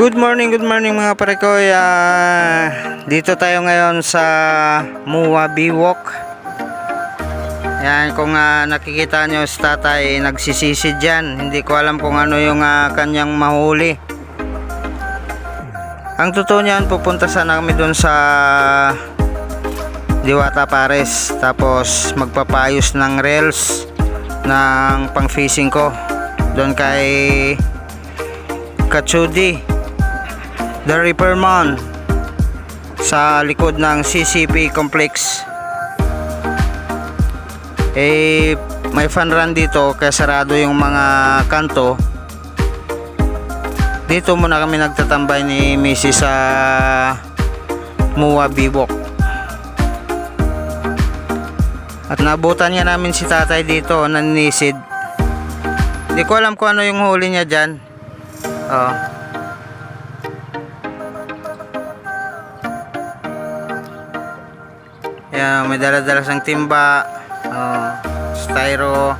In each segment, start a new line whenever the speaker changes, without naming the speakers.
Good morning, good morning mga parekoy. Ah, dito tayo ngayon sa Muwa Biwok. Yan, kung ah, nakikita nyo si tatay nagsisisi dyan. Hindi ko alam kung ano yung ah, kanyang mahuli. Ang totoo niyan, pupunta sana kami doon sa Diwata Pares. Tapos magpapayos ng rails ng pang fishing ko. Doon kay Katsudi The Repairman sa likod ng CCP Complex eh may fun run dito kaya sarado yung mga kanto dito muna kami nagtatambay ni Mrs. sa Muwa Bibok at nabutan niya namin si tatay dito naninisid hindi ko alam kung ano yung huli niya dyan oh. Yan, may dala-dala siyang timba. Oh, styro.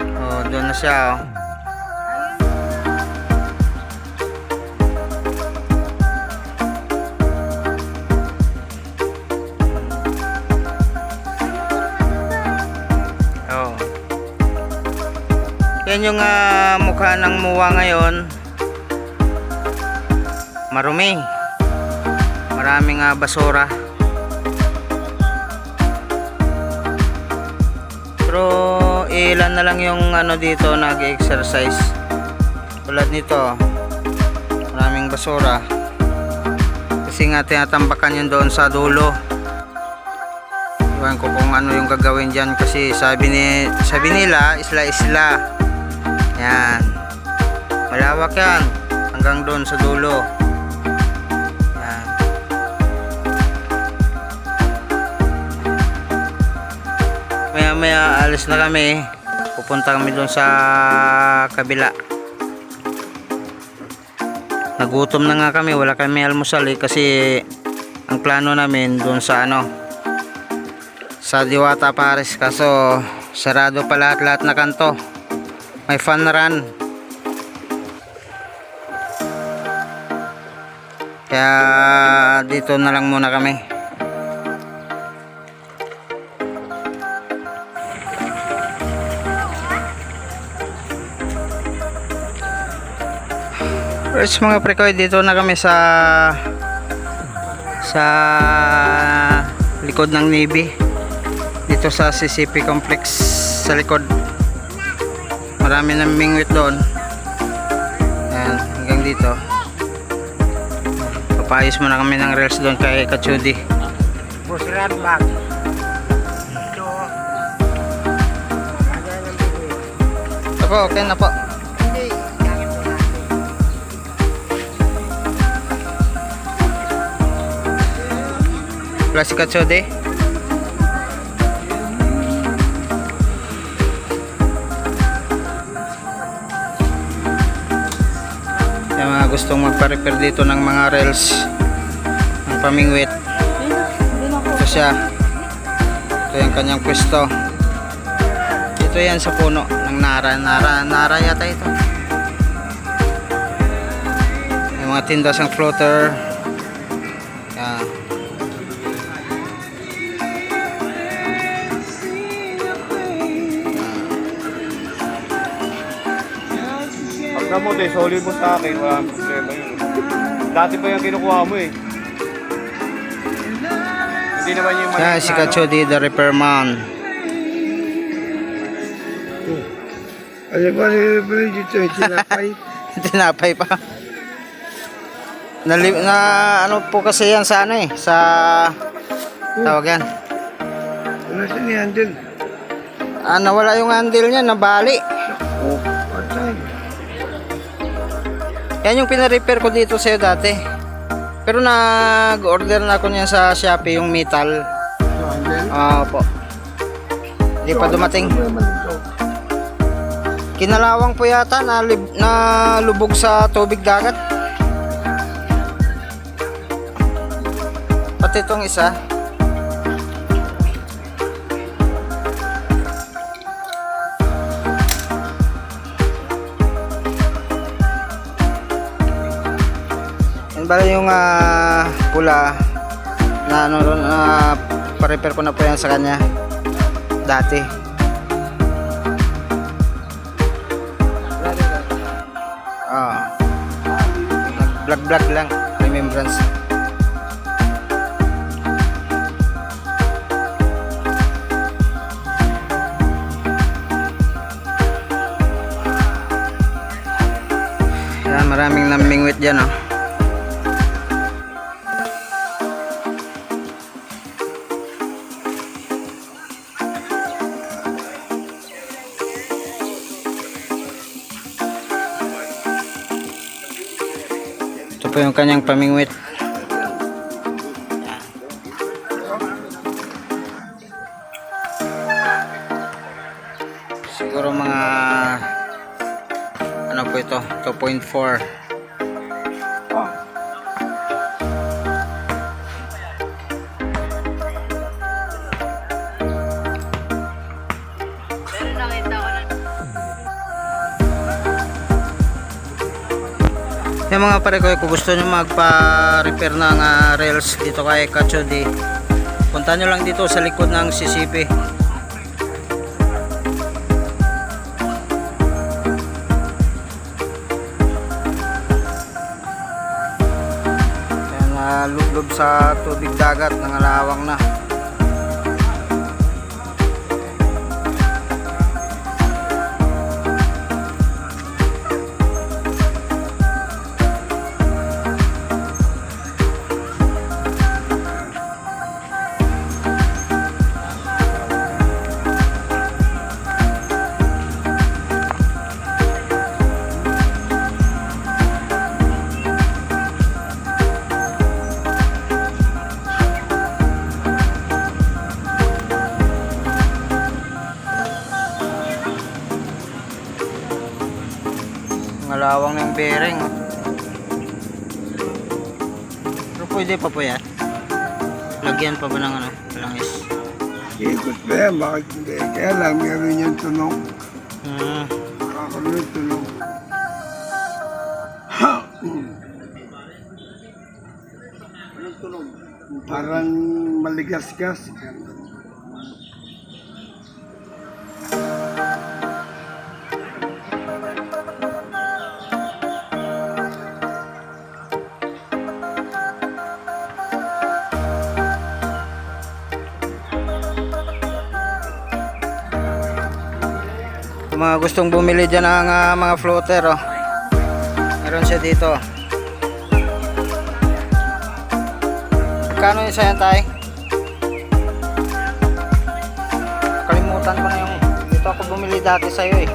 Oh, doon na siya. Oh. Oh. Yan yung ah, mukha ng muwa ngayon marumi. Maraming uh, basura. Pero ilan na lang yung ano dito nag-exercise? Tulad nito maraming basura. Kasi nga tinatambakan yun doon sa dulo. Iwan ko kung ano yung gagawin dyan kasi sabi, ni, sabi nila isla isla yan. Malawak yan hanggang doon sa dulo Maya alis na kami. Pupunta kami doon sa kabila. Nagutom na nga kami. Wala kami almusal eh, kasi ang plano namin doon sa ano sa Diwata Paris kaso sarado pa lahat-lahat na kanto. May fun run. Kaya dito na lang muna kami. First mga prekoy dito na kami sa sa likod ng Navy. Dito sa CCP complex sa likod. Marami nang mingwit doon. Ayan, hanggang dito papayos muna kami ng rails doon kay Katsudi
Boss Radback. Ito.
okay na po wala si Katsudi yung mga gustong magpa-repair dito ng mga rails ng pamingwit. Ito siya. Ito yung kanyang pwesto. Ito yan sa puno ng nara nara nara yata ito. May mga tinda siyang floater
Pagka mo, de, solid mo sa akin, wala nang problema yun. Dati pa yung kinukuha mo eh. Hindi naman yung maliit
yan si
na, ano.
Katsudi the repairman
Alam mo, ano dito? Tinapay.
tinapay pa Nali, na ano po kasi yan sa ano eh sa tawag yan
Ano sa ni Handel?
ah, nawala yung handle niya nabali
Oh, patay.
Yan yung pinarepair ko dito sa'yo dati. Pero nag-order na ako niyan sa Shopee yung metal. Ah po hindi pa dumating. Kinalawang po yata na, lib- na lubog sa tubig dagat. Pati itong isa Bali yung ah, pula na ano na pa-repair ko na po yan sa kanya dati. Ah. Nag-vlog-vlog lang, remembrance. Yan, maraming namingwit dyan, oh. Kanyang pamingwit. Siguro mga ano po ito 2.4 yung mga pare ko kung gusto nyo magpa-repair ng ah, rails dito kay Kachudi punta nyo lang dito sa likod ng CCP Yan, uh, lublob sa tubig dagat, nangalawang na. Pero pwede pa po yan. Lagyan pa ba ng ano, langis?
Ikot pa yan, bakit hindi? Kaya lang, meron yung tunog.
Hmm.
Kakaroon yung tunog. Anong tunog? Parang maligas-gas.
Gustong bumili dyan ng ah, mga floater, oh. Meron siya dito. Kano yung sa'yo, tay? Kalimutan ko na yung dito ako bumili dati sa'yo eh.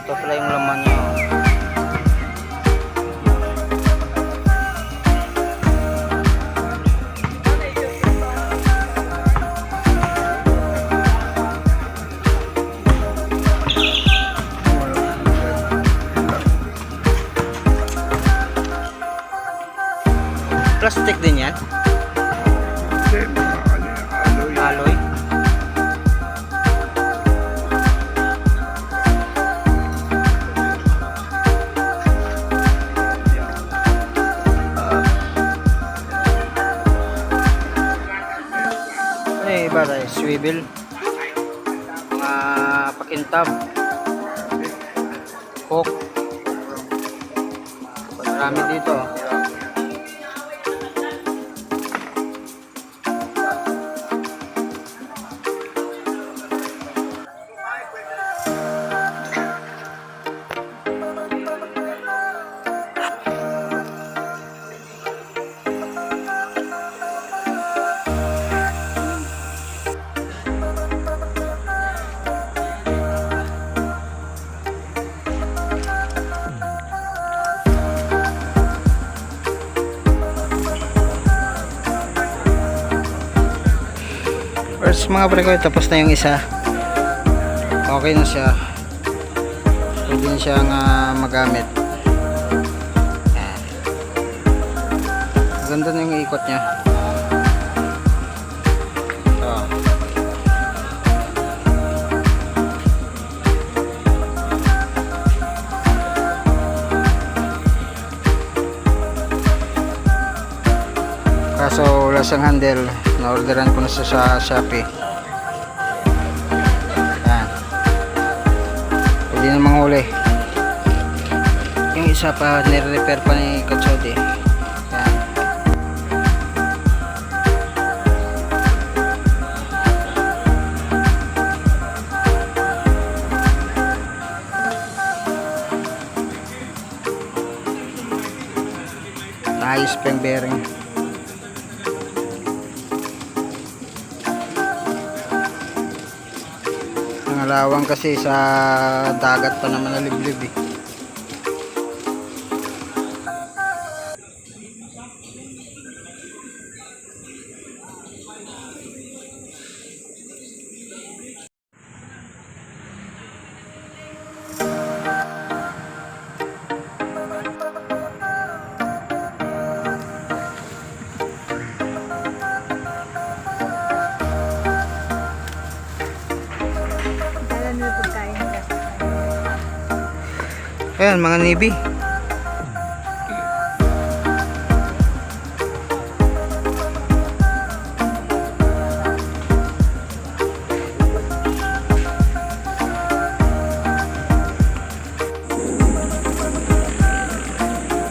Ito pala yung laman niya. Marami dito. mga pre ko tapos na yung isa. Okay na siya. Pwede na siyang uh, magamit. Ganda na yung ikot niya. So. kaso wala siyang handle. Na orderan ko na sa Shopee. Pwede namang huli. Yung isa pa, nire-repair pa ni Katsodi. Yan. Naayos pa yung bearing. Ang alawang kasi sa dagat pa naman naliblib eh. Ayan, mga Navy.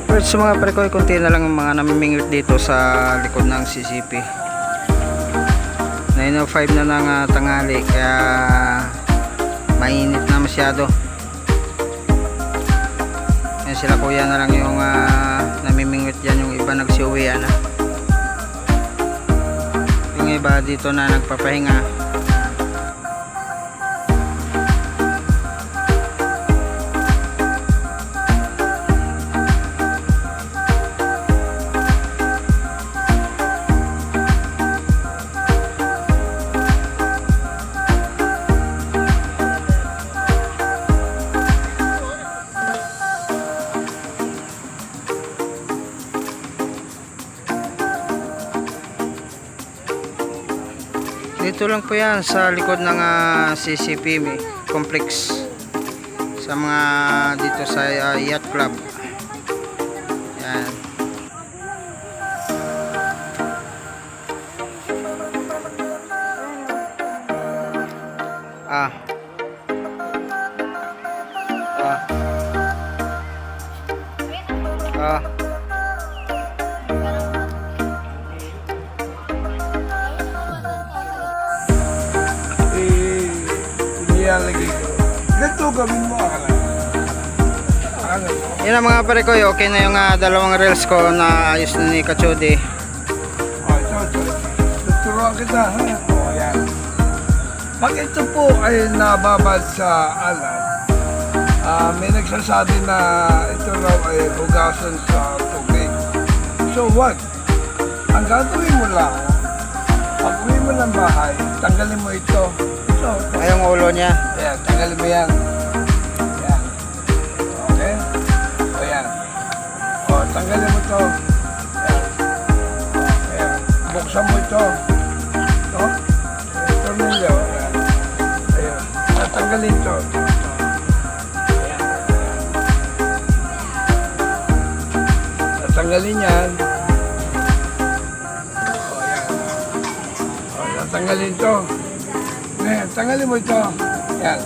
Pero sa mga pre ko, konti na lang ang mga namimingwit dito sa likod ng CCP. 9.05 na ng ah, tanghali, kaya mainit na masyado. Sila kuya na lang yung uh, namimingwit dyan yung iba nagsiuwi na. Yung iba dito na nagpapahinga. Dito lang po yan sa likod ng ah, CCP may complex sa mga dito sa ah, yacht club.
Lagi ko. Ganito gawin mo akala. Akala mo.
Yan ang mga pare ko, okay na yung ah, dalawang reels ko na ayos na ni Kachodi.
Oh, ito, ito. Tuturuan kita, ha? Oh, yan. Pag ito po ay nababad sa alat, ah, may nagsasabi na ito raw ay hugasan sa tubig. So what? Ang gagawin mo lang, pag uwi mo ng bahay, tanggalin mo ito. Ito.
Ay, yung ulo niya.
Ayan, tanggalin mo yan. Ayan. Okay? O yan. O, tanggalin mo to. Ayan. Ayan. Buksan mo ito. Ito. Ito ninyo. Ayan. Ayan. Tatanggalin to. Ito, ito. Ayan. Tatanggalin yan. O, ayan. O, tatanggalin to. Ngayon, tanggalin mo ito. Yan.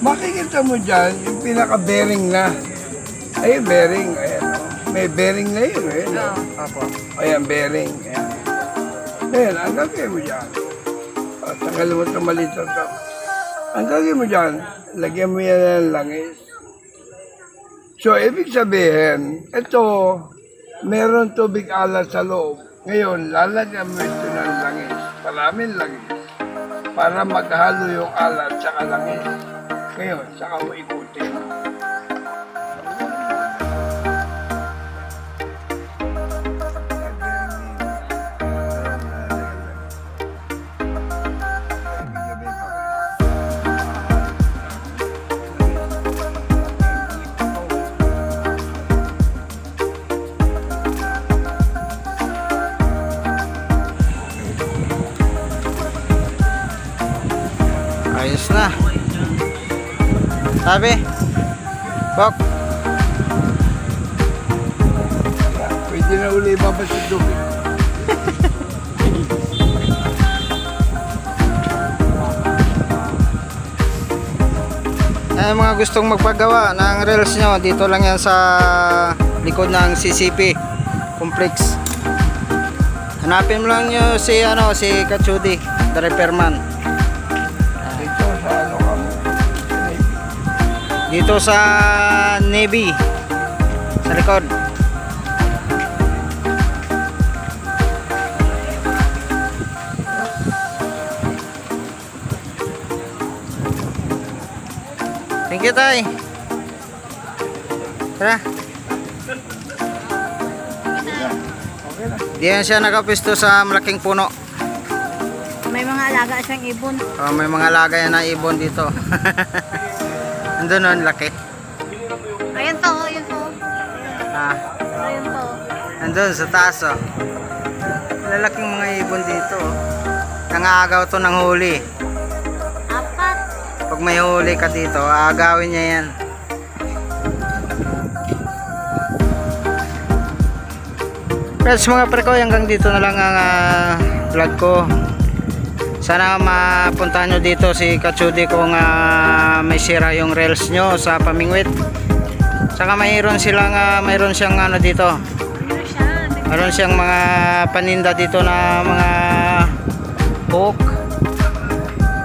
Makikita mo dyan yung pinaka-bearing na. Ayun, bearing. Ayan, oh. May bearing na yun. Ayan, oh.
Apo.
Ayan, bearing. Ayan. Ayan, ang gagawin mo dyan. O, tanggalin mo ito maliit na ito. Ang gagawin mo dyan, lagyan mo yan ng langis. So, ibig sabihin, ito, meron tubig alat sa loob. Ngayon, lalagyan mo ito ng langis. Maraming langis. Para maghalo yung alat sa langis. Ngayon, saka mo ikutin.
Sabi. Bok.
Pwede na uli ibabas yung tubig.
Ay, mga gustong magpagawa ng rails nyo, dito lang yan sa likod ng CCP complex. Hanapin mo lang nyo si ano si Kachudi, the repairman.
Dito sa
Navy. Sa likod. Thank you, Tay. Tara. Diyan siya nakapisto sa malaking puno.
May mga alaga siyang ibon.
Oh, may mga lagay na ibon dito. Andun nun, laki.
Ayun to, ayun to.
Ah.
Ayun to.
Andun sa taas oh. Lalaking mga ibon dito oh. Nangaagaw to ng huli.
Apat.
Pag may huli ka dito, aagawin niya yan. Friends mga pre ko, hanggang dito na lang ang ah, vlog ko. Sana mapuntahan nyo dito si Katsudi kung ah, may sira yung rails nyo sa pamingwit. Saka mayroon silang ah, mayroon siyang ano dito,
siya? May
Meron siyang mga paninda dito na mga hook,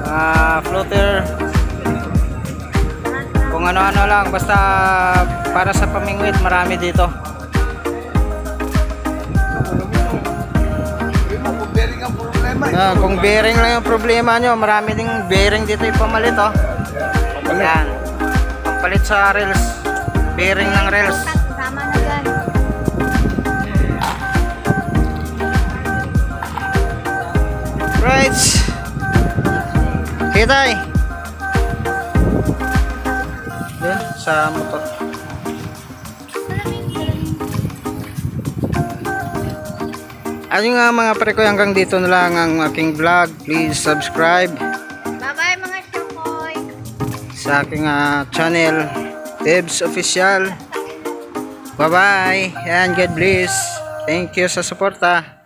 mga floater, kung ano-ano lang, basta para sa pamingwit, marami dito.
Problema.
Ah, kung bearing lang yung problema nyo, marami ding bearing dito ipamalit oh. Yan. Pampalit sa rails. Bearing ng rails.
Tama na yan.
Right. Kitay. Doon sa motor. Ayun nga mga pre ko hanggang dito na lang ang aking vlog. Please subscribe
Bye-bye mga Chokoy.
sa aking ah, channel Debs Official. Bye bye and God bless. Thank you sa suporta.